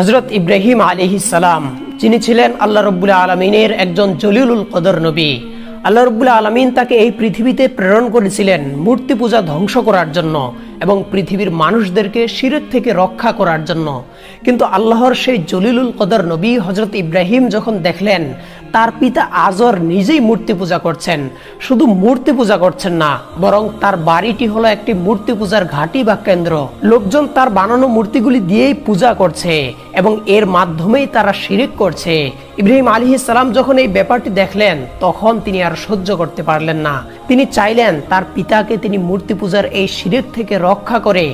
হজরত ইব্রাহিম আলিহি সালাম, যিনি ছিলেন আল্লাহ রব্বুল আলমিনের একজন জলিলুল কদর নবী। আল্লাহ রব্বুল আলমিন তাকে এই পৃথিবীতে প্রেরণ করেছিলেন মূর্তি পূজা ধ্বংস করার জন্য। এবং পৃথিবীর মানুষদেরকে শিরের থেকে রক্ষা করার জন্য। কিন্তু আল্লাহর সেই জলিলুল কদর নবী হজরত ইব্রাহিম যখন দেখলেন, তার পিতা আজর নিজেই মূর্তি পূজা করছেন। শুধু মূর্তি পূজা করছেন না, বরং তার বাড়িটি হলো একটি মূর্তি পূজার ঘাঁটি বা কেন্দ্র। লোকজন তার বানানো মূর্তিগুলি দিয়েই পূজা করছে এবং এর মাধ্যমেই তারা শিরিক করছে। ইব্রাহিম আলী সালাম যখন এই ব্যাপারটি দেখলেন, তখন তিনি আর সহ্য করতে পারলেন না। তিনি চাইলেন তার পিতাকে তিনি মূর্তি পূজার এই শিরিক থেকে রক্ষা করে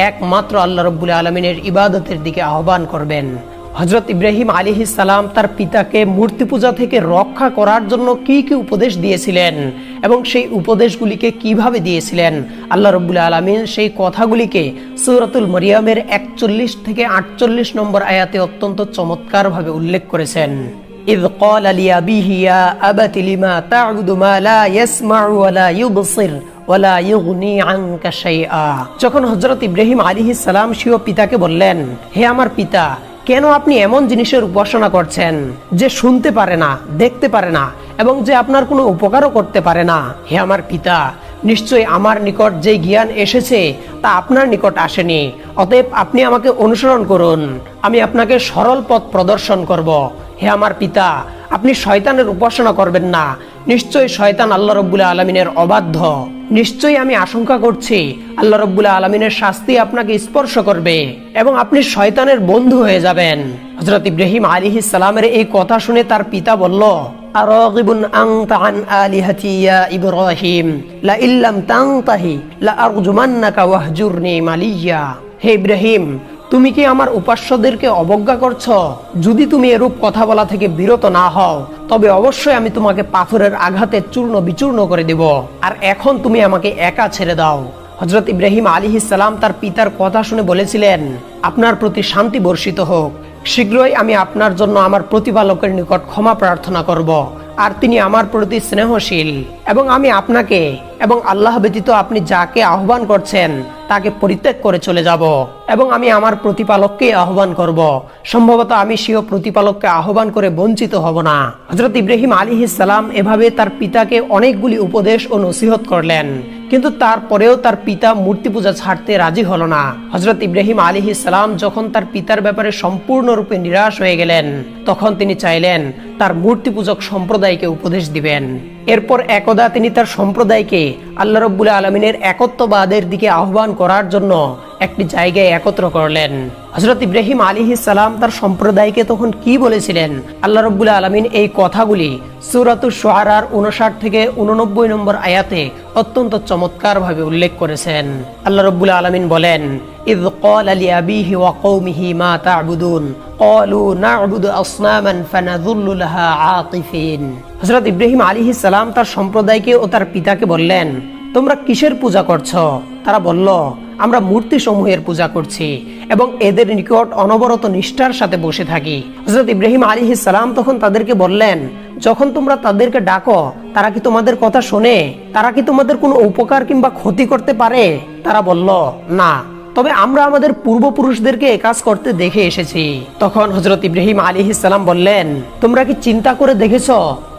একমাত্র আল্লাহ রব্বুল আলমিনের ইবাদতের দিকে আহ্বান করবেন হজরত ইব্রাহিম আলী সালাম তার পিতাকে মূর্তি পূজা থেকে রক্ষা করার জন্য কি কি উপদেশ দিয়েছিলেন এবং সেই উপদেশগুলিকে কিভাবে দিয়েছিলেন আল্লাহ রব্বুল আলমিন সেই কথাগুলিকে সৌরাতুল মরিয়ামের একচল্লিশ থেকে আটচল্লিশ নম্বর আয়াতে অত্যন্ত চমৎকারভাবে উল্লেখ করেছেন إذ قال لأبيه يا أبت لما تعبد ما لا يسمع ولا يبصر যখন হযরত ইব্রাহিম আলাইহিস সালাম স্বীয় পিতাকে বললেন, হে আমার পিতা, কেন আপনি এমন জিনিসের উপাসনা করছেন যে শুনতে পারে না, দেখতে পারে না, এবং যে আপনার কোনো উপকারও করতে পারে না? হে আমার পিতা নিশ্চয়ই আমার নিকট যে জ্ঞান এসেছে, তা আপনার নিকট আসেনি। অতএব আপনি আমাকে অনুসরণ করুন। আমি আপনাকে সরল পথ প্রদর্শন করব। হে আমার পিতা, আপনি শয়তানের উপাসনা করবেন না। নিশ্চয়ই শয়তান আল্লাহ রব্বুল্লাহ আলমিনের অবাধ্য। নিশ্চয়ই আমি আশঙ্কা করছি আল্লাহ রব্বুল আলমিনের শাস্তি আপনাকে স্পর্শ করবে এবং আপনি শয়তানের বন্ধু হয়ে যাবেন। হজরত ইব্রাহিম আলী সালামের এই কথা শুনে তার পিতা বলল হে ইব্রাহিম তুমি কি আমার উপাস্যদেরকে অবজ্ঞা করছ? যদি তুমি এরূপ কথা বলা থেকে বিরত না হও, তবে অবশ্যই আমি তোমাকে পাথরের আঘাতে চূর্ণ বিচূর্ণ করে দেব। আর এখন তুমি আমাকে একা ছেড়ে দাও। হজরত ইব্রাহিম আলী সালাম তার পিতার কথা শুনে বলেছিলেন, আপনার প্রতি শান্তি বর্ষিত হোক। শীঘ্রই আমি আপনার জন্য আমার প্রতিপালকের নিকট ক্ষমা প্রার্থনা করব। আর তিনি আমার প্রতি স্নেহশীল। এবং আমি আপনাকে এবং আল্লাহ ব্যতীত আপনি যাকে আহ্বান করছেন, তাকে পরিত্যাগ করে চলে যাব। এবং আমি আমার প্রতিপালককে আহ্বান করব। সম্ভবত আমি স্বীয় প্রতিপালককে আহ্বান করে বঞ্চিত হব না। হজরত ইব্রাহিম আলী সালাম এভাবে তার পিতাকে অনেকগুলি উপদেশ ও নসিহত করলেন। কিন্তু তারপরেও তার পিতা মূর্তি পূজা ছাড়তে রাজি হলো না। হজরত ইব্রাহিম আলী সালাম যখন তার পিতার ব্যাপারে সম্পূর্ণরূপে নিরাশ হয়ে গেলেন, তখন তিনি চাইলেন তার মূর্তি পূজক সম্প্রদায়কে উপদেশ দিবেন। এরপর একদা তিনি তার সম্প্রদায়কে আল্লাহ রব্বুল আলমিনের একত্ববাদের দিকে আহ্বান করার জন্য একটি জায়গায় একত্র করলেন হজরত ইব্রাহিম আলী সালাম তার সম্প্রদায়কে তখন কি বলেছিলেন আল্লাহ রব্বুল আলমিন এই কথাগুলি সুরাতুর সোহারার উনষাট থেকে উননব্বই নম্বর আয়াতে অত্যন্ত চমৎকার ভাবে উল্লেখ করেছেন আল্লাহ রব্বুল আলমিন বলেন إذ قال لأبيه وقومه ما تعبدون قالوا نعبد أصناما فنظل لها عاطفين হযরত ইব্রাহিম আলাইহিস সালাম তার সম্প্রদায়কে ও তার পিতাকে বললেন তোমরা কিসের পূজা করছ? তারা বলল, আমরা মূর্তি সমূহের পূজা করছি এবং এদের নিকট অনবরত নিষ্ঠার সাথে বসে থাকি। হজরত ইব্রাহিম আলী সালাম তখন তাদেরকে বললেন, যখন তোমরা তাদেরকে ডাকো, তারা কি তোমাদের কথা শোনে? তারা কি তোমাদের কোনো উপকার কিংবা ক্ষতি করতে পারে? তারা বলল, না। তবে আমরা আমাদের পূর্বপুরুষদেরকে কাজ করতে দেখে এসেছি। তখন হজরত ইব্রাহিম আলী সালাম বললেন, তোমরা কি চিন্তা করে দেখেছ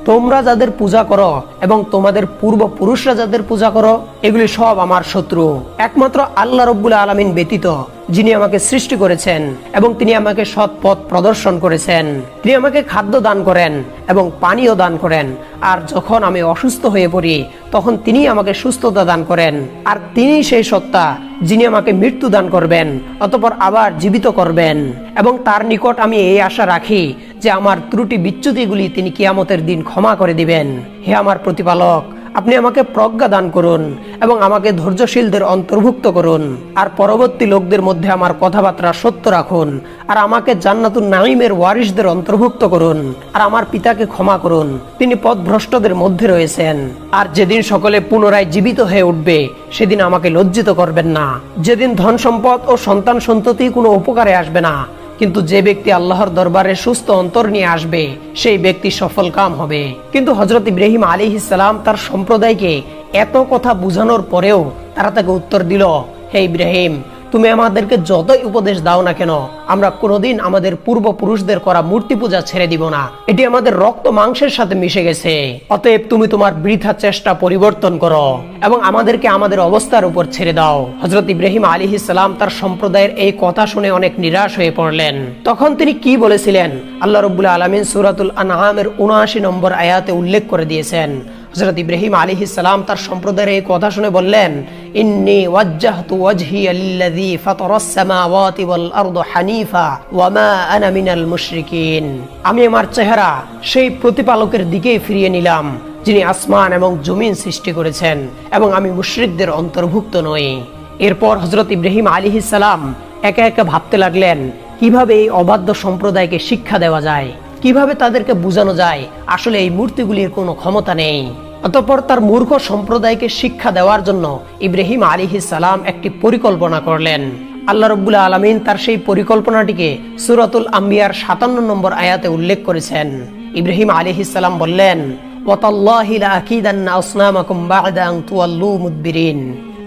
তোমরা যাদের পূজা করো এবং তোমাদের পূর্বপুরুষরা যাদের পূজা করো, এগুলি সব আমার শত্রু। একমাত্র আল্লাহ রব্বুল আলমিন ব্যতীত। যিনি আমাকে সৃষ্টি করেছেন এবং তিনি আমাকে সৎ পথ প্রদর্শন করেছেন। তিনি আমাকে খাদ্য দান করেন এবং পানীয় দান করেন। আর যখন আমি অসুস্থ হয়ে পড়ি, তখন তিনি আমাকে সুস্থতা দান করেন। আর তিনি সেই সত্তা যিনি আমাকে মৃত্যু দান করবেন, অতপর আবার জীবিত করবেন। এবং তার নিকট আমি এই আশা রাখি যে আমার ত্রুটি বিচ্যুতিগুলি তিনি কিয়ামতের দিন ক্ষমা করে দিবেন। হে আমার প্রতিপালক আপনি আমাকে প্রজ্ঞা দান করুন এবং আমাকে ধৈর্যশীলদের অন্তর্ভুক্ত করুন। আর পরবর্তী লোকদের মধ্যে আমার কথাবার্তা সত্য রাখুন। আর আমাকে জান্নাতুন নাইমের ওয়ারিসদের অন্তর্ভুক্ত করুন। আর আমার পিতাকে ক্ষমা করুন। তিনি পথভ্রষ্টদের মধ্যে রয়েছেন। আর যেদিন সকলে পুনরায় জীবিত হয়ে উঠবে, সেদিন আমাকে লজ্জিত করবেন না। যেদিন ধন সম্পদ ও সন্তান সন্ততি কোনো উপকারে আসবে না কিন্তু যে ব্যক্তি আল্লাহর দরবারে সুস্থ অন্তর নিয়ে আসবে, সেই ব্যক্তি সফল কাম হবে। কিন্তু হজরত ইব্রাহিম আলী ইসলাম তার সম্প্রদায়কে এত কথা বুঝানোর পরেও তারা তাকে উত্তর দিল, হে ইব্রাহিম তুমি আমাদেরকে যতই উপদেশ দাও না কেন, আমরা কোনোদিন আমাদের পূর্বপুরুষদের করা মূর্তি পূজা ছেড়ে দিব না। এটি আমাদের রক্ত মাংসের সাথে মিশে গেছে। অতএব তুমি তোমার বৃথা চেষ্টা পরিবর্তন করো এবং আমাদেরকে আমাদের অবস্থার উপর ছেড়ে দাও। হজরত ইব্রাহিম আলী ইসলাম তার সম্প্রদায়ের এই কথা শুনে অনেক নিরাশ হয়ে পড়লেন। তখন তিনি কি বলেছিলেন? আল্লাহ রবুল্লা আলমিন সুরাতুল আনহামের উনআশি নম্বর আয়াতে উল্লেখ করে দিয়েছেন হজরত ইব্রাহিম আলী ইসলাম তার সম্প্রদায়ের এই কথা শুনে বললেন আমি আমার চেহারা সেই প্রতিপালকের দিকেই ফিরিয়ে নিলাম, যিনি আসমান এবং জমিন সৃষ্টি করেছেন এবং আমি মুশরিকদের অন্তর্ভুক্ত নই। এরপর হজরত ইব্রাহিম আলী ইসালাম একা একা ভাবতে লাগলেন, কীভাবে এই অবাধ্য সম্প্রদায়কে শিক্ষা দেওয়া যায়? কীভাবে তাদেরকে বোঝানো যায়? আসলে এই মূর্তিগুলির কোনো ক্ষমতা নেই। অতঃপর তার মূর্খ সম্প্রদায়কে শিক্ষা দেওয়ার জন্য ইব্রাহিম আলী সালাম একটি পরিকল্পনা করলেন। আল্লাহ রব্বুল আলমিন তার সেই পরিকল্পনাটিকে সুরাতুল আম্বিয়ার সাতান্ন নম্বর আয়াতে উল্লেখ করেছেন। ইব্রাহিম আলী সালাম বললেন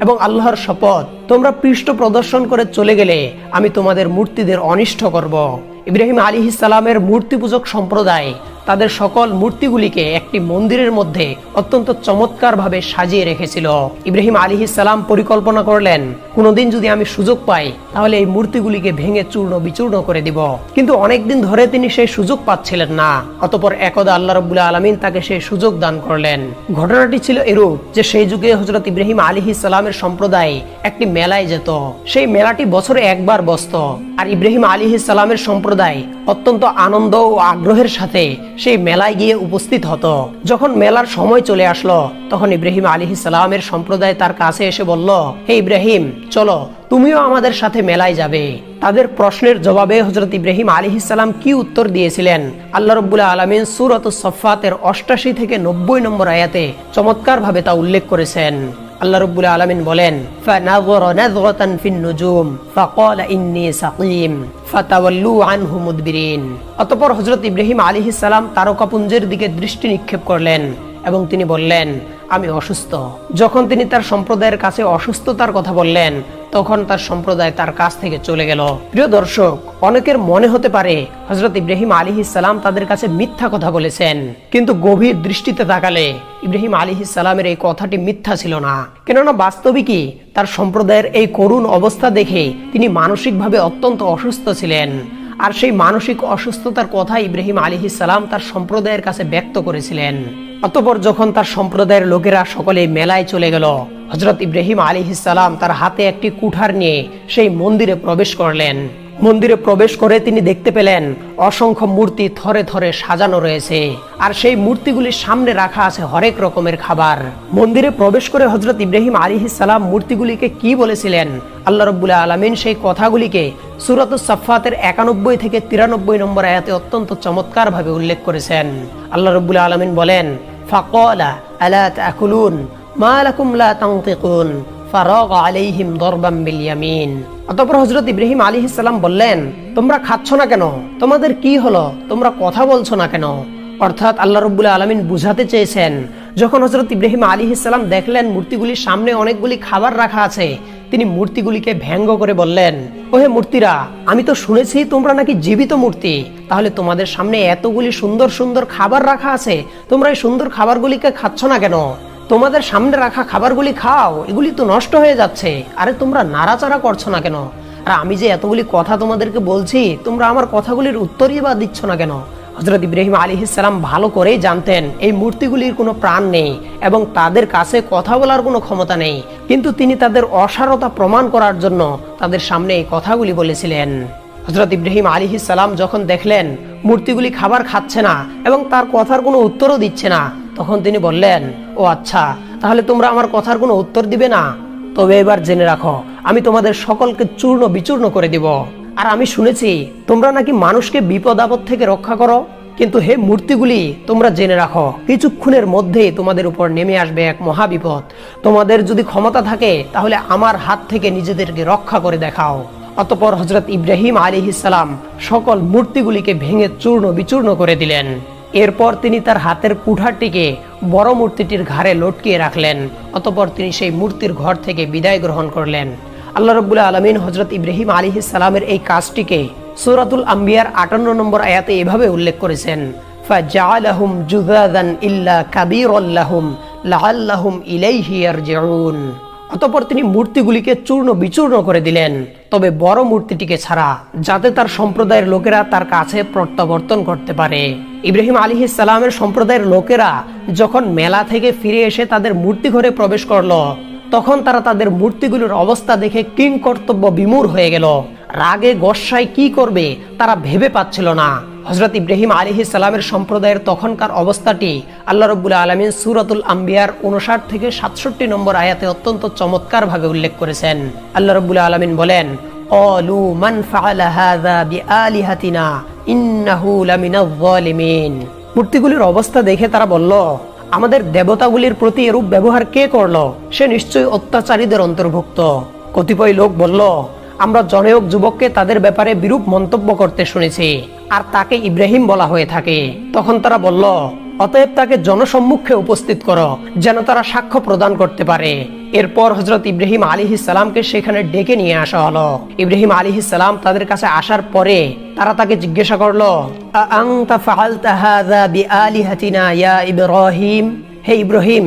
এবং আল্লাহর শপথ, তোমরা পৃষ্ঠ প্রদর্শন করে চলে গেলে আমি তোমাদের মূর্তিদের অনিষ্ট করব। ইব্রাহিম আলী ইসালামের মূর্তি পূজক সম্প্রদায় তাদের সকল মূর্তিগুলিকে একটি মন্দিরের মধ্যে অত্যন্ত চমৎকার ভাবে সাজিয়ে রেখেছিল। ইব্রাহিম আলী ইসালাম পরিকল্পনা করলেন, কোনোদিন যদি আমি সুযোগ পাই, তাহলে এই মূর্তিগুলিকে ভেঙে চূর্ণ বিচূর্ণ করে দিব। কিন্তু অনেকদিন ধরে তিনি সেই সুযোগ পাচ্ছিলেন না। অতপর একদা আল্লাহ রবুল্লা আলমিন তাকে সেই সুযোগ দান করলেন। ঘটনাটি ছিল এরূপ যে সেই যুগে হজরত ইব্রাহিম আলী ইসালামের সম্প্রদায় একটি মেলায় যেত। সেই মেলাটি বছরে একবার বসত। আর ইব্রাহিম আলী ইসালামের সম্প্রদায় অত্যন্ত আনন্দ ও আগ্রহের সাথে সেই মেলায় গিয়ে উপস্থিত হতো। যখন মেলার সময় চলে আসলো, তখন ইব্রাহিম আলী সালামের সম্প্রদায় তার কাছে এসে বলল, হে ইব্রাহিম, চলো, তুমিও আমাদের সাথে মেলায় যাবে। তাদের প্রশ্নের জবাবে হজরত ইব্রাহিম আলী ইসালাম কি উত্তর দিয়েছিলেন? আল্লাহ রব্বুল্লাহ আলমিন সুরত সফাতের অষ্টাশি থেকে নব্বই নম্বর আয়াতে চমৎকার ভাবে তা উল্লেখ করেছেন। আল্লাহ রব্বুল আলমিন বলেন فنظر نظرة في النجوم فقال إني سقيم ফাতাওয়াল্লু আনহু মুদবিরিন অতঃপর হযরত ইব্রাহিম আলাইহিস সালাম তারকাপুঞ্জের দিকে দৃষ্টি নিক্ষেপ করলেন এবং তিনি বললেন আমি অসুস্থ। যখন তিনি তার সম্প্রদায়ের কাছে অসুস্থতার কথা বললেন, তখন তার সম্প্রদায় তার কাছ থেকে চলে গেল। প্রিয় দর্শক, অনেকের মনে হতে পারে হজরত ইব্রাহিম আলী ইসালাম তাদের কাছে মিথ্যা কথা বলেছেন। কিন্তু গভীর দৃষ্টিতে তাকালে ইব্রাহিম আলী ইসালামের এই কথাটি মিথ্যা ছিল না। কেননা বাস্তবিকই তার সম্প্রদায়ের এই করুণ অবস্থা দেখে তিনি মানসিকভাবে অত্যন্ত অসুস্থ ছিলেন। আর সেই মানসিক অসুস্থতার কথা ইব্রাহিম আলী সালাম তার সম্প্রদায়ের কাছে ব্যক্ত করেছিলেন। অতপর যখন তার সম্প্রদায়ের লোকেরা সকলে মেলায় চলে গেল হজরত ইব্রাহিম আলী সালাম তার হাতে একটি কুঠার নিয়ে সেই মন্দিরে প্রবেশ করলেন। মন্দিরে প্রবেশ করে তিনি দেখতে পেলেন অসংখ্য মূর্তি থরে থরে সাজানো রয়েছে। আর সেই মূর্তিগুলির সামনে রাখা আছে হরেক রকমের খাবার। মন্দিরে প্রবেশ করে হজরত ইব্রাহিম সালাম মূর্তিগুলিকে কি বলেছিলেন? আল্লাহ রব্বুল্লাহ আলমিন সেই কথাগুলিকে সুরত সাফাতের একানব্বই থেকে তিরানব্বই নম্বর আয়াতে অত্যন্ত চমৎকার ভাবে উল্লেখ করেছেন। আল্লাহ রব্বুল্লাহ আলমিন বলেন, ফাকলা আলা মা লাকুম লা তানতিকুন। হজরত ইব্রাহিম আলী ইসলাম বললেন, তোমরা খাচ্ছ না কেন? তোমাদের কি হলো? তোমরা কথা বলছো না কেন? অর্থাৎ আল্লাহ আলমিন বুঝাতে চেয়েছেন, যখন হজরত ইব্রাহিম আলী ইসলাম দেখলেন মূর্তিগুলির সামনে অনেকগুলি খাবার রাখা আছে, তিনি মূর্তিগুলিকে ব্যঙ্গ করে বললেন, ওহে মূর্তিরা, আমি তো শুনেছি তোমরা নাকি জীবিত মূর্তি। তাহলে তোমাদের সামনে এতগুলি সুন্দর সুন্দর খাবার রাখা আছে, তোমরা এই সুন্দর খাবারগুলিকে খাচ্ছ না কেন? তোমাদের সামনে রাখা খাবারগুলি খাও, এগুলি তো নষ্ট হয়ে যাচ্ছে। আরে তোমরা নাড়াচাড়া করছ না কেন? আর আমি যে এতগুলি কথা তোমাদেরকে বলছি, তোমরা আমার কথাগুলির উত্তরই বা দিচ্ছ না কেন? হজরত ইব্রাহিম আলী ইসলাম ভালো করেই জানতেন, এই মূর্তিগুলির কোনো প্রাণ নেই এবং তাদের কাছে কথা বলার কোনো ক্ষমতা নেই। কিন্তু তিনি তাদের অসারতা প্রমাণ করার জন্য তাদের সামনে এই কথাগুলি বলেছিলেন। হজরত ইব্রাহিম আলী সালাম যখন দেখলেন, মূর্তিগুলি খাবার খাচ্ছে না এবং তার কথার কোনো উত্তরও দিচ্ছে না তখন তিনি বললেন, ও আচ্ছা তাহলে তোমরা আমার কথার কোনো উত্তর দিবে না? তবে এবার জেনে রাখো, আমি তোমাদের সকলকে চূর্ণ বিচূর্ণ করে দিব। আর আমি শুনেছি, তোমরা নাকি মানুষকে বিপদ আপদ থেকে রক্ষা করো, কিন্তু হে মূর্তিগুলি, তোমরা জেনে রাখো, কিছুক্ষণের মধ্যে তোমাদের উপর নেমে আসবে এক মহাবিপদ। তোমাদের যদি ক্ষমতা থাকে, তাহলে আমার হাত থেকে নিজেদেরকে রক্ষা করে দেখাও। অতপর হজরত ইব্রাহিম আলী ইসালাম সকল মূর্তিগুলিকে ভেঙে চূর্ণ বিচূর্ণ করে দিলেন। এরপর তিনি তার হাতের কুঠারটিকে বড় মূর্তিটির ঘাড়ে লটকিয়ে রাখলেন অতপর তিনি সেই মূর্তির ঘর থেকে বিদায় গ্রহণ করলেন আল্লাহ রব্বুল আলমিন হজরত ইব্রাহিম আলী সালামের এই কাজটিকে সুরাতুল আম্বিয়ার আটান্ন নম্বর আয়াতে এভাবে উল্লেখ করেছেন فجعلهم جذاذا إلا كبير لهم لعلهم إليه يرجعون অতপর তিনি মূর্তিগুলিকে চূর্ণ বিচূর্ণ করে দিলেন। তবে বড় মূর্তিটিকে ছাড়া যাতে তার সম্প্রদায়ের লোকেরা তার কাছে প্রত্যাবর্তন করতে পারে। ইব্রাহিম আলী সালামের সম্প্রদায়ের লোকেরা যখন মেলা থেকে ফিরে এসে তাদের মূর্তি ঘরে প্রবেশ করল, তখন তারা তাদের মূর্তিগুলোর অবস্থা দেখে কিং কর্তব্য বিমূর হয়ে গেল। রাগে গসায় কি করবে তারা ভেবে পাচ্ছিল না। হজরত ইব্রাহিম আলী সালামের সম্প্রদায়ের তখনকার অবস্থাটি আল্লাহ রব্বুল্লা আলমিন সুরাতুল আম্বিয়ার উনষাট থেকে সাতষট্টি নম্বর আয়াতে অত্যন্ত চমৎকার ভাবে উল্লেখ করেছেন। আল্লাহ রব্বুল্লা আলমিন বলেন মূর্তিগুলির অবস্থা দেখে তারা বলল, আমাদের দেবতাগুলির প্রতি এরূপ ব্যবহার কে করল? সে নিশ্চয়ই অত্যাচারীদের অন্তর্ভুক্ত। কতিপয় লোক বলল আমরা জনৈক যুবককে তাদের ব্যাপারে বিরূপ মন্তব্য করতে শুনেছি। আর তাকে ইব্রাহিম বলা হয়ে থাকে। তখন তারা বলল, অতএব তাকে জনসম্মুখে উপস্থিত করো, যেন তারা সাক্ষ্য প্রদান করতে পারে। এরপর হজরত ইব্রাহিম আলী সালামকে সেখানে ডেকে নিয়ে আসা হলো। ইব্রাহিম আলী সালাম তাদের কাছে আসার পরে তারা তাকে জিজ্ঞাসা করল হে ইব্রাহিম,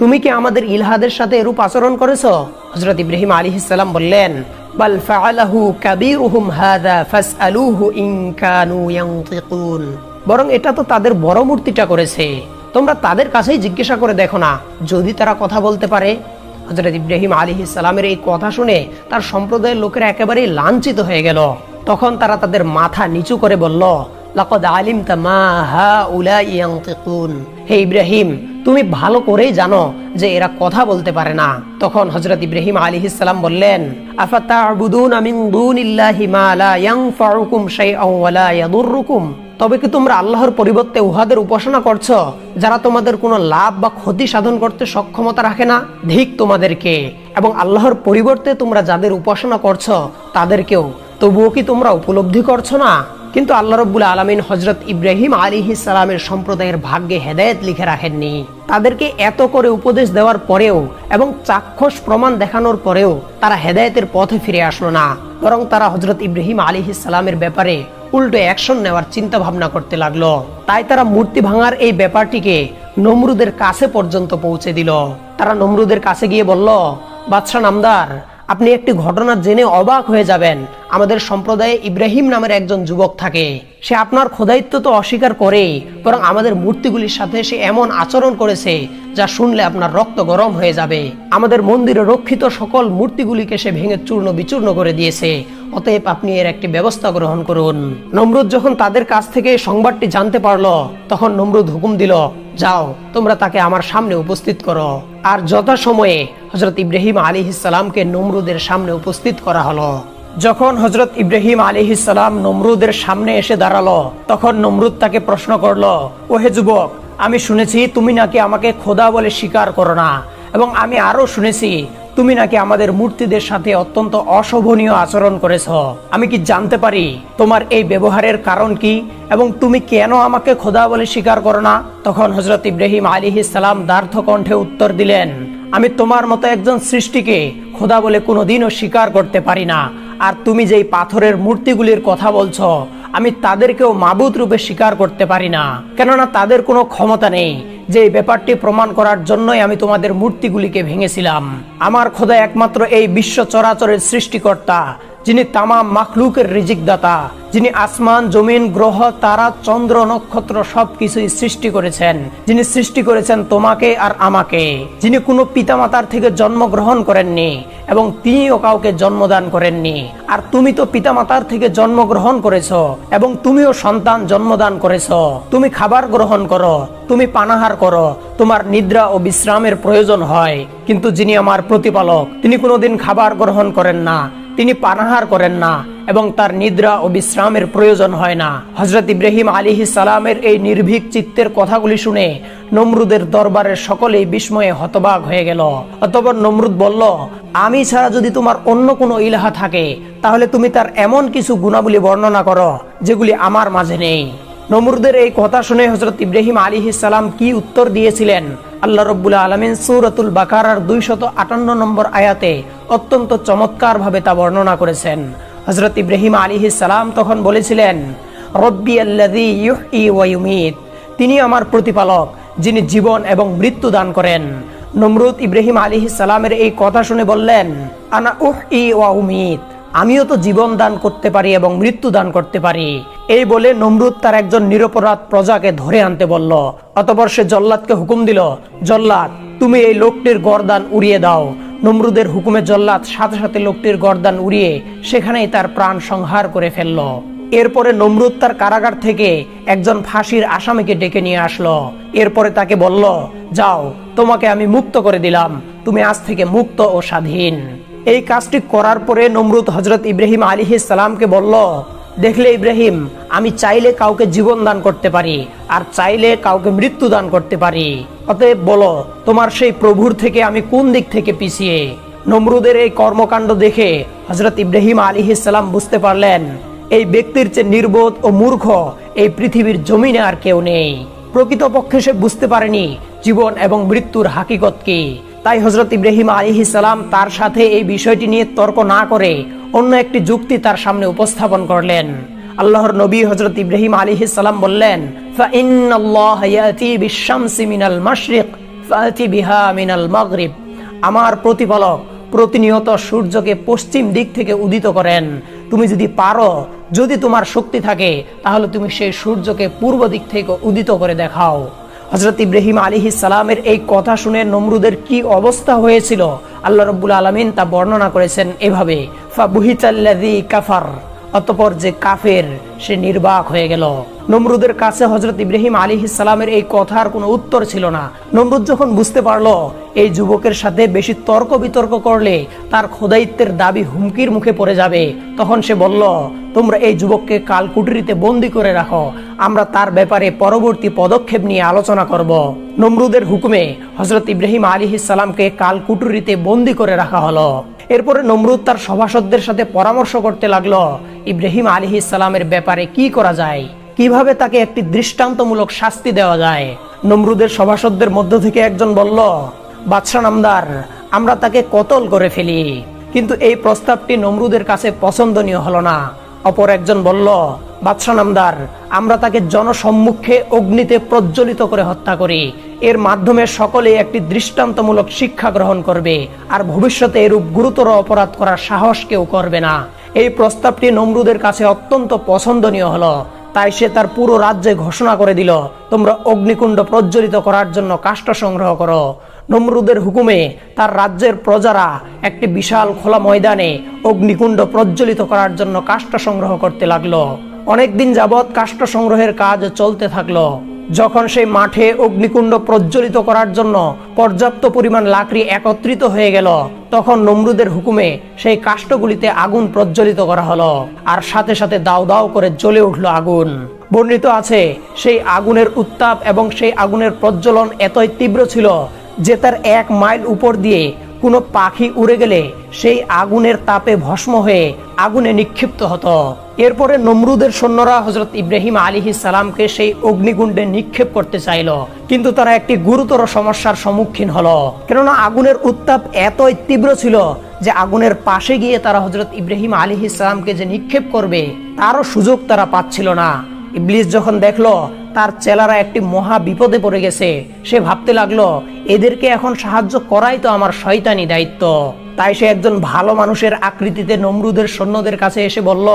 তুমি কি আমাদের ইলহাদের সাথে এরূপ আচরণ করেছ? হজরত ইব্রাহিম আলী সালাম বললেন বাল ফাআলাহু কাবীরুহুম হাযা ফাসআলুহু ইন কানু ইয়ানতিকুন বরং এটা তো তাদের বড় মূর্তিটা করেছে। তোমরা তাদের কাছেই জিজ্ঞাসা করে দেখো না। যদি তারা কথা বলতে পারে হজরত ইব্রাহিম আলী সালামের এই কথা শুনে তার সম্প্রদায়ের লোকেরা একেবারেই লাঞ্ছিত হয়ে গেল। তখন তারা তাদের মাথা নিচু করে বলল, লাকদ আলিমতা মা হা উলা হে ইব্রাহিম, তুমি ভালো করেই জানো যে এরা কথা বলতে পারে না। তখন হজরত ইব্রাহিম আলী সালাম বললেন তবে কি তোমরা আল্লাহর পরিবর্তে উহাদের উপাসনা করছ, যারা তোমাদের কোনো লাভ বা ক্ষতি সাধন করতে সক্ষমতা রাখে না? ধিক তোমাদেরকে। এবং আল্লাহর পরিবর্তে তোমরা যাদের উপাসনা করছ, তাদেরকেও। তবুও কি তোমরা উপলব্ধি করছ না? কিন্তু আল্লাহ রব্বুল আলমিন হজরত ইব্রাহিম আলী সালামের সম্প্রদায়ের ভাগ্যে হেদায়েত লিখে রাখেননি। তাদেরকে এত করে উপদেশ দেওয়ার পরেও এবং চাক্ষুষ প্রমাণ দেখানোর পরেও তারা হেদায়েতের পথে ফিরে আসলো না। বরং তারা হজরত ইব্রাহিম আলী সালামের ব্যাপারে উল্টো অ্যাকশন নেওয়ার চিন্তা ভাবনা করতে লাগল। তাই তারা মূর্তি ভাঙার এই ব্যাপারটিকে নমরুদের কাছে পর্যন্ত পৌঁছে দিল। তারা নমরুদের কাছে গিয়ে বলল, বাদশাহ নামদার, আপনি একটি ঘটনা জেনে অবাক হয়ে যাবেন। আমাদের সম্প্রদায়ে ইব্রাহিম নামের একজন যুবক থাকে। সে আপনার খোদায়িত্ব তো অস্বীকার করেই বরং আমাদের মূর্তিগুলির সাথে সে এমন আচরণ করেছে যা শুনলে আপনার রক্ত গরম হয়ে যাবে। আমাদের মন্দিরে রক্ষিত সকল মূর্তিগুলিকে সে ভেঙে চূর্ণ বিচূর্ণ করে দিয়েছে। অতএব আপনি এর একটি ব্যবস্থা গ্রহণ করুন। নমরুদ যখন তাদের কাছ থেকে সংবাদটি জানতে পারল, তখন নমরুদ হুকুম দিল, যাও, তোমরা তাকে আমার সামনে উপস্থিত করো। আর যথাসময়ে হজরত ইব্রাহিম আলী ইসালামকে নমরুদের সামনে উপস্থিত করা হলো। যখন হজরত ইব্রাহিম আলী ইসালাম নমরুদের সামনে এসে দাঁড়াল, তখন নমরুদ তাকে প্রশ্ন করল, ওহে যুবক, আমি শুনেছি তুমি নাকি আমাকে খোদা বলে স্বীকার করো না, এবং আমি আরও শুনেছি, তুমি নাকি আমাদের মূর্তিদের সাথে অত্যন্ত অশোভনীয় আচরণ করেছ। আমি কি জানতে পারি তোমার এই ব্যবহারের কারণ কি, এবং তুমি কেন আমাকে খোদা বলে স্বীকার করো না? তখন হজরত ইব্রাহিম আলী সালাম দার্থ কণ্ঠে উত্তর দিলেন, আমি তোমার মতো একজন সৃষ্টিকে খোদা বলে কোনোদিনও স্বীকার করতে পারি না আর তুমি যেই পাথরের মূর্তিগুলির কথা বলছ, আমি তাদেরকেও মাবুদ রূপে স্বীকার করতে পারি না। কেননা তাদের কোনো ক্ষমতা নেই। যে ব্যাপারটি প্রমাণ করার জন্যই আমি তোমাদের মূর্তিগুলিকে ভেঙেছিলাম। আমার খোদা একমাত্র এই বিশ্ব চরাচরের সৃষ্টিকর্তা যিনি তামাম মাখলুকের রিজিক দাতা যিনি আসমান, জমিন, গ্রহ, তারা, চন্দ্র, নক্ষত্র সবকিছুই সৃষ্টি করেছেন। যিনি সৃষ্টি করেছেন তোমাকে আর আমাকে। যিনি কোনো পিতামাতার থেকে জন্মগ্রহণ করেননি এবং তিনিও কাউকে জন্মদান করেননি। আর তুমি তো পিতামাতার থেকে জন্মগ্রহণ করেছ এবং তুমিও সন্তান জন্মদান করেছ। তুমি খাবার গ্রহণ করো, তুমি পানাহার করো, তোমার নিদ্রা ও বিশ্রামের প্রয়োজন হয়। কিন্তু যিনি আমার প্রতিপালক, তিনি কোনোদিন খাবার গ্রহণ করেন না। তিনি পানাহার করেন না এবং তার নিদ্রা ও বিশ্রামের প্রয়োজন হয় না। হজরত ইব্রাহিম আলী সালামের এই নির্ভীক চিত্তের কথাগুলি শুনে নমরুদের দরবারের সকলেই বিস্ময়ে হতবাক হয়ে গেল। অতপর নমরুদ বলল, আমি ছাড়া যদি তোমার অন্য কোনো ইলাহা থাকে, তাহলে তুমি তার এমন কিছু গুণাবলী বর্ণনা করো, যেগুলি আমার মাঝে নেই। নমরুদের এই কথা শুনে হজরত ইব্রাহিম আলী সালাম কি উত্তর দিয়েছিলেন? আল্লাহ রব্বুল আলমিন সৌরতুল বাকারার দুইশত আটান্ন নম্বর আয়াতে অত্যন্ত চমৎকার ভাবে তা বর্ণনা করেছেন। হজরত ইব্রাহিম আলী সালাম তখন বলেছিলেন, রব্বি আল্লাদি তিনি আমার প্রতিপালক, যিনি জীবন এবং মৃত্যু দান করেন। নমরুদ ইব্রাহিম আলী সালামের এই কথা শুনে বললেন, আনা উহ ই ওয়া উমিত আমিও তো জীবন দান করতে পারি এবং মৃত্যু দান করতে পারি। এই বলে নমরুদ তার একজন নিরপরাধ প্রজাকে ধরে আনতে বলল। অতপর সে জল্লাদকে হুকুম দিল, জল্লাদ, তুমি এই লোকটির গরদান উড়িয়ে দাও। নমরুদের হুকুমে জল্লাদ সাথে সাথে লোকটির গরদান উড়িয়ে সেখানেই তার প্রাণ সংহার করে ফেলল। এরপরে নমরুদ তার কারাগার থেকে একজন ফাঁসির আসামিকে ডেকে নিয়ে আসলো। এরপরে তাকে বলল, যাও, তোমাকে আমি মুক্ত করে দিলাম। তুমি আজ থেকে মুক্ত ও স্বাধীন। এই কাজটি করার পরে নমরুদ হজরত ইব্রাহিম আলী সালামকে বলল, দেখলে ইব্রাহিম, আমি চাইলে কাউকে জীবন দান করতে পারি আর চাইলে কাউকে মৃত্যু দান করতে পারি। অতএব বলো, তোমার সেই প্রভুর থেকে আমি কোন দিক থেকে পিছিয়ে? নমরুদের এই কর্মকাণ্ড দেখে হজরত ইব্রাহিম আলী সালাম বুঝতে পারলেন, এই ব্যক্তির চেয়ে নির্বোধ ও মূর্খ এই পৃথিবীর জমিনে আর কেউ নেই। প্রকৃতপক্ষে সে বুঝতে পারেনি জীবন এবং মৃত্যুর হাকিকত কি। তাই হজরত ইব্রাহিম সালাম তার সাথে এই বিষয়টি নিয়ে তর্ক না করে অন্য একটি যুক্তি তার সামনে উপস্থাপন করলেন। আল্লাহর নবী হজরত ইব্রাহিম সালাম বললেন আমার প্রতিপালক প্রতিনিয়ত সূর্যকে পশ্চিম দিক থেকে উদিত করেন। তুমি যদি পারো, যদি তোমার শক্তি থাকে, তাহলে তুমি সেই সূর্যকে পূর্ব দিক থেকে উদিত করে দেখাও। হজরত ইব্রাহিম আলী সালামের এই কথা শুনে নমরুদের কি অবস্থা হয়েছিল? আল্লাহ রব্বুল আলমিন তা বর্ণনা করেছেন এভাবে কাফার অতপর যে কাফের, সে নির্বাক হয়ে গেল। নমরুদের কাছে হজরত ইব্রাহিম আলী ইসালামের এই কথার কোনো উত্তর ছিল না। নমরুদ যখন বুঝতে পারল, এই যুবকের সাথে বেশি তর্ক বিতর্ক করলে তার খোদাইত্বের দাবি হুমকির মুখে পড়ে যাবে, তখন সে বলল, তোমরা এই যুবককে কাল কুটরিতে বন্দি করে রাখো আমরা তার ব্যাপারে পরবর্তী পদক্ষেপ নিয়ে আলোচনা করব। নমরুদের হুকুমে হজরত ইব্রাহিম আলী ইসালামকে কাল কুটুরিতে বন্দি করে রাখা হলো। এরপরে নমরুদ তার সভাসদদের সাথে পরামর্শ করতে লাগল, ইব্রাহিম আলী ইসালামের ব্যাপারে কি করা যায়? কীভাবে তাকে একটি দৃষ্টান্তমূলক শাস্তি দেওয়া যায়? নমরুদের সভাসদদের মধ্য থেকে একজন বলল, বাদশাহ নামদার, আমরা তাকে কতল করে ফেলি। কিন্তু এই প্রস্তাবটি নমরুদের কাছে পছন্দনীয় হলো না। অপর একজন বলল বাদশাহ নামদার, আমরা তাকে জনসম্মুখে অগ্নিতে প্রজ্বলিত করে হত্যা করি। এর মাধ্যমে সকলে একটি দৃষ্টান্তমূলক শিক্ষা গ্রহণ করবে, আর ভবিষ্যতে এরূপ গুরুতর অপরাধ করার সাহস কেউ করবে না। এই প্রস্তাবটি নমরুদের কাছে অত্যন্ত পছন্দনীয় হলো। তাই সে তার পুরো রাজ্যে ঘোষণা করে দিল, তোমরা অগ্নিকুণ্ড প্রজ্বলিত করার জন্য কাষ্ঠ সংগ্রহ করো। নমরুদের হুকুমে তার রাজ্যের প্রজারা একটি বিশাল খোলা ময়দানে অগ্নিকুণ্ড প্রজ্বলিত করার জন্য কাষ্ঠ সংগ্রহ করতে লাগল। অনেকদিন যাবৎ কাষ্ঠ সংগ্রহের কাজ চলতে থাকল। যখন সেই মাঠে অগ্নিকুণ্ড প্রজ্বলিত করার জন্য পর্যাপ্ত পরিমাণ লাকড়ি একত্রিত হয়ে গেল, তখন নমরুদের হুকুমে সেই কাষ্ঠগুলিতে আগুন প্রজ্বলিত করা হলো আর সাথে সাথে দাও দাও করে জ্বলে উঠল আগুন। বর্ণিত আছে, সেই আগুনের উত্তাপ এবং সেই আগুনের প্রজ্বলন এতই তীব্র ছিল যে তার এক মাইল উপর দিয়ে কোনো পাখি উড়ে গেলে সেই আগুনের তাপে ভস্ম হয়ে আগুনে নিক্ষিপ্ত হতো। এরপরে নমরুদের সৈন্যরা হজরত ইব্রাহিম আলী সালামকে সেই অগ্নিগুণ্ডে নিক্ষেপ করতে চাইল। কিন্তু তারা একটি গুরুতর সমস্যার সম্মুখীন হলো। কেননা আগুনের উত্তাপ এতই তীব্র ছিল যে আগুনের পাশে গিয়ে তারা হজরত ইব্রাহিম আলী সালামকে যে নিক্ষেপ করবে, তারও সুযোগ তারা পাচ্ছিল না। ইবলিস যখন দেখল তার চেলারা একটি মহা বিপদে পড়ে গেছে। সে ভাবতে লাগল, এদেরকে এখন সাহায্য করাই তো আমার শয়তানি দায়িত্ব। তাই সে একজন ভালো মানুষের আকৃতিতে নমরুদের সৈন্যদের কাছে এসে বলল,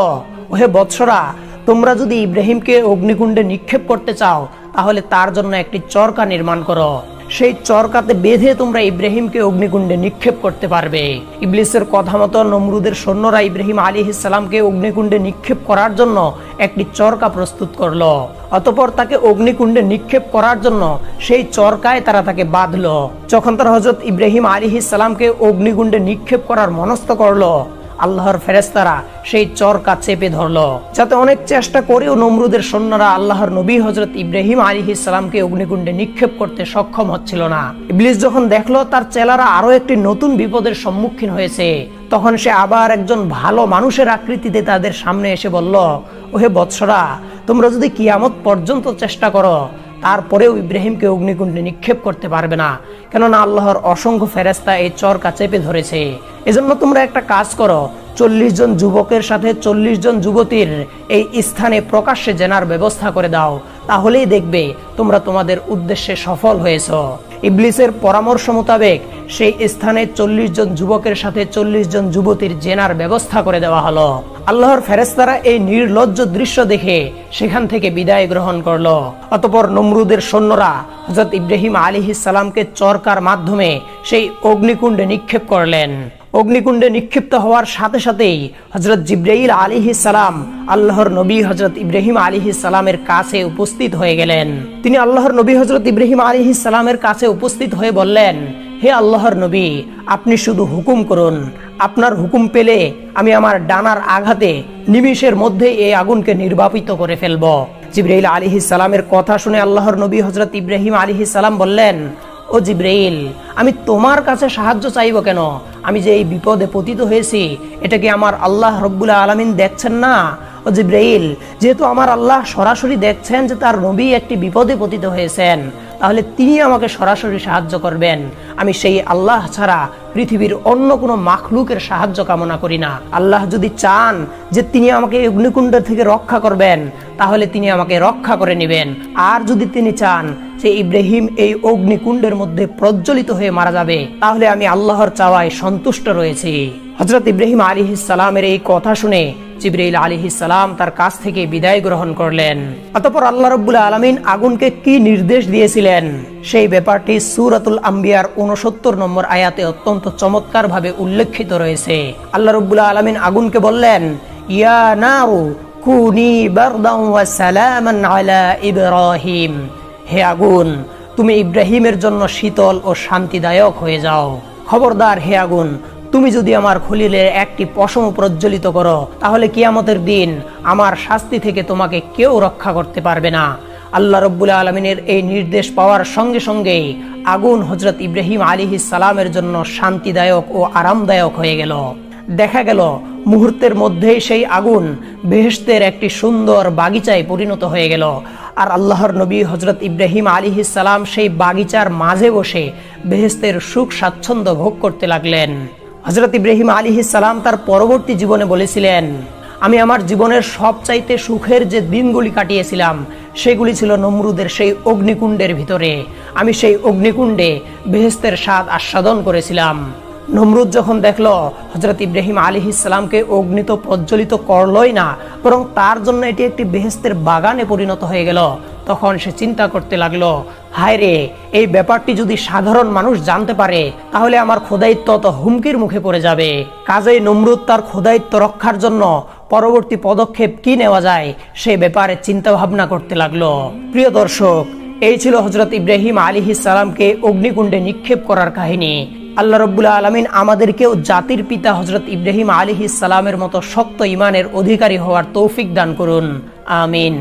ওহে বৎসরা, তোমরা যদি ইব্রাহিমকে অগ্নিকুণ্ডে নিক্ষেপ করতে চাও, তাহলে তার জন্য একটি চরকা নির্মাণ করো। সেই চরকাতে বেঁধে তোমরা ইব্রাহিমকে অগ্নিকুণ্ডে নিক্ষেপ করতে পারবে। ইবলিসের কথা মতো নমরুদের সৈন্যরা ইব্রাহিম আলী ইসলামকে অগ্নিকুণ্ডে নিক্ষেপ করার জন্য একটি চরকা প্রস্তুত করল। অতপর তাকে অগ্নিকুণ্ডে নিক্ষেপ করার জন্য সেই চরকায় তারা তাকে বাঁধল। যখন তারা হজরত ইব্রাহিম আলী ইসলামকে অগ্নিকুণ্ডে নিক্ষেপ করার মনস্থ করল আল্লাহর ফেরেস্তারা সেই চরকা চেপে ধরলো। যাতে অনেক চেষ্টা করেও নমরুদের সৈন্যরা আল্লাহর নবী হজরত ইব্রাহিম আলী ইসলামকে অগ্নিকুণ্ডে নিক্ষেপ করতে সক্ষম হচ্ছিল না। ইবলিস যখন দেখল, তার চেলারা আরও একটি নতুন বিপদের সম্মুখীন হয়েছে। তখন সে আবার একজন ভালো মানুষের আকৃতিতে তাদের সামনে এসে বলল, ওহে বৎসরা, তোমরা যদি কিয়ামত পর্যন্ত চেষ্টা করো তারপরেও ইব্রাহিমকে অগ্নিকুণ্ডে নিক্ষেপ করতে পারবে না। কেননা আল্লাহর অসংখ্য ফেরেস্তা এই চরকা চেপে ধরেছে। এজন্য তোমরা একটা কাজ করো, চল্লিশ জন যুবকের সাথে চল্লিশ জন যুবতীর এই স্থানে প্রকাশ্যে জেনার ব্যবস্থা করে দাও। তাহলেই দেখবে তোমরা তোমাদের উদ্দেশ্যে সফল হয়েছ। ইবলিসের পরামর্শ মোতাবেক সেই স্থানে চল্লিশ জন যুবকের সাথে চল্লিশ জন যুবতীর জেনার ব্যবস্থা করে দেওয়া হলো। আল্লাহর ফেরেস্তারা এই নির্লজ্জ দৃশ্য দেখে সেখান থেকে বিদায় গ্রহণ করল। অতপর নমরুদের সৈন্যরা হজরত ইব্রাহিম আলী সালামকে চরকার মাধ্যমে সেই অগ্নিকুণ্ডে নিক্ষেপ করলেন। অগ্নিকুণ্ডে নিক্ষিপ্ত হওয়ার সাথে সাথেই হজরত জিব্রাইল আলিহি সালাম আল্লাহর নবী হজরত ইব্রাহিম আলিহি সালামের কাছে উপস্থিত হয়ে গেলেন। তিনি আল্লাহর নবী হজরত ইব্রাহিম আলিহি সালামের কাছে উপস্থিত হয়ে বললেন, হে আল্লাহর নবী, আপনি শুধু হুকুম করুন। আপনার হুকুম পেলে আমি আমার ডানার আঘাতে নিমিষের মধ্যে এই আগুনকে নির্বাপিত করে ফেলব। জিব্রাইল আলিহি সালামের কথা শুনে আল্লাহর নবী হজরত ইব্রাহিম আলিহি সালাম বললেন ও জিব্রাইল, আমি তোমার কাছে সাহায্য চাইব কেন? আমি যে এই বিপদে পতিত হয়েছি, এটা কি আমার আল্লাহ রব্বুল আলমিন দেখছেন না? ও জিব্রাইল, যেহেতু আমার আল্লাহ সরাসরি দেখছেন যে তার নবী একটি বিপদে পতিত হয়েছেন তাহলে তিনি আমাকে সরাসরি সাহায্য করবেন। আমি সেই আল্লাহ ছাড়া পৃথিবীর অন্য কোনো মাখলুকের সাহায্য কামনা করি না। আল্লাহ যদি চান যে তিনি আমাকে অগ্নিকুণ্ড থেকে রক্ষা করবেন, তাহলে তিনি আমাকে রক্ষা করে নেবেন। আর যদি তিনি চান যে ইব্রাহিম এই অগ্নিকুণ্ডের মধ্যে প্রজ্বলিত হয়ে মারা যাবে, তাহলে আমি আল্লাহর চাওয়ায় সন্তুষ্ট রয়েছি। হজরত ইব্রাহিম আলী সালামের এই কথা শুনে জিব্রাইল আলী সালাম তার কাছ থেকে বিদায় গ্রহণ করলেন। অতপর আল্লাহ রব্বুল আলমিন আগুনকে কি নির্দেশ দিয়েছিলেন? সেই ব্যাপারটি সুরাতুল আম্বিয়ার উনসত্তর নম্বর আয়াতে অত্যন্ত চমৎকার ভাবে উল্লেখিত রয়েছে। আল্লাহ রব্বুল আলমিন আগুনকে বললেন, ইয়া নাউ কুনি ইব্রাহিম। হে আগুন, তুমি ইব্রাহিমের জন্য শীতল ও শান্তিদায়ক হয়ে যাও। খবরদার, হে আগুন তুমি যদি আমার খলিলের একটি পশম প্রজ্বলিত করো, তাহলে কিয়ামতের দিন আমার শাস্তি থেকে তোমাকে কেউ রক্ষা করতে পারবে না। আল্লাহ রব্বুল আলমিনের এই নির্দেশ পাওয়ার সঙ্গে সঙ্গে আগুন হজরত ইব্রাহিম আলী সালামের জন্য শান্তিদায়ক ও আরামদায়ক হয়ে গেল। দেখা গেল, মুহূর্তের মধ্যেই সেই আগুন বেহেস্তের একটি সুন্দর বাগিচায় পরিণত হয়ে গেল। আর আল্লাহর নবী হজরত ইব্রাহিম আলী সালাম সেই বাগিচার মাঝে বসে বেহেস্তের সুখ স্বাচ্ছন্দ্য ভোগ করতে লাগলেন। হজরত ইব্রাহিম আলী সালাম তার পরবর্তী জীবনে বলেছিলেন, আমি আমার জীবনের সবচাইতে সুখের যে দিনগুলি কাটিয়েছিলাম, সেগুলি ছিল নমরুদের সেই অগ্নিকুণ্ডের ভিতরে। আমি সেই অগ্নিকুণ্ডে বেহেস্তের স্বাদ আস্বাদন করেছিলাম। নমরুদ যখন দেখল হজরত ইব্রাহিম আলী ইসলামকে অগ্নিত প্রজ্বলিত করলই না, বরং তার জন্য এটি একটি বেহেস্তের বাগানে পরিণত হয়ে গেল তখন সে চিন্তা করতে লাগল, হায় রে, এই ব্যাপারটি যদি সাধারণ মানুষ জানতে পারে, তাহলে আমার খোদায়িত্ব তো হুমকির মুখে পড়ে যাবে। কাজেই নমরুদ তার খোদায়িত্ব রক্ষার জন্য পরবর্তী পদক্ষেপ কি নেওয়া যায়, সে ব্যাপারে চিন্তা ভাবনা করতে লাগল। প্রিয় দর্শক, এই ছিল হজরত ইব্রাহিম আলী সালামকে অগ্নিকুণ্ডে নিক্ষেপ করার কাহিনী। আল্লাহ রব্বুল্লা আলমিন আমাদেরকেও জাতির পিতা হজরত ইব্রাহিম আলী সালামের মতো শক্ত ইমানের অধিকারী হওয়ার তৌফিক দান করুন। আমিন।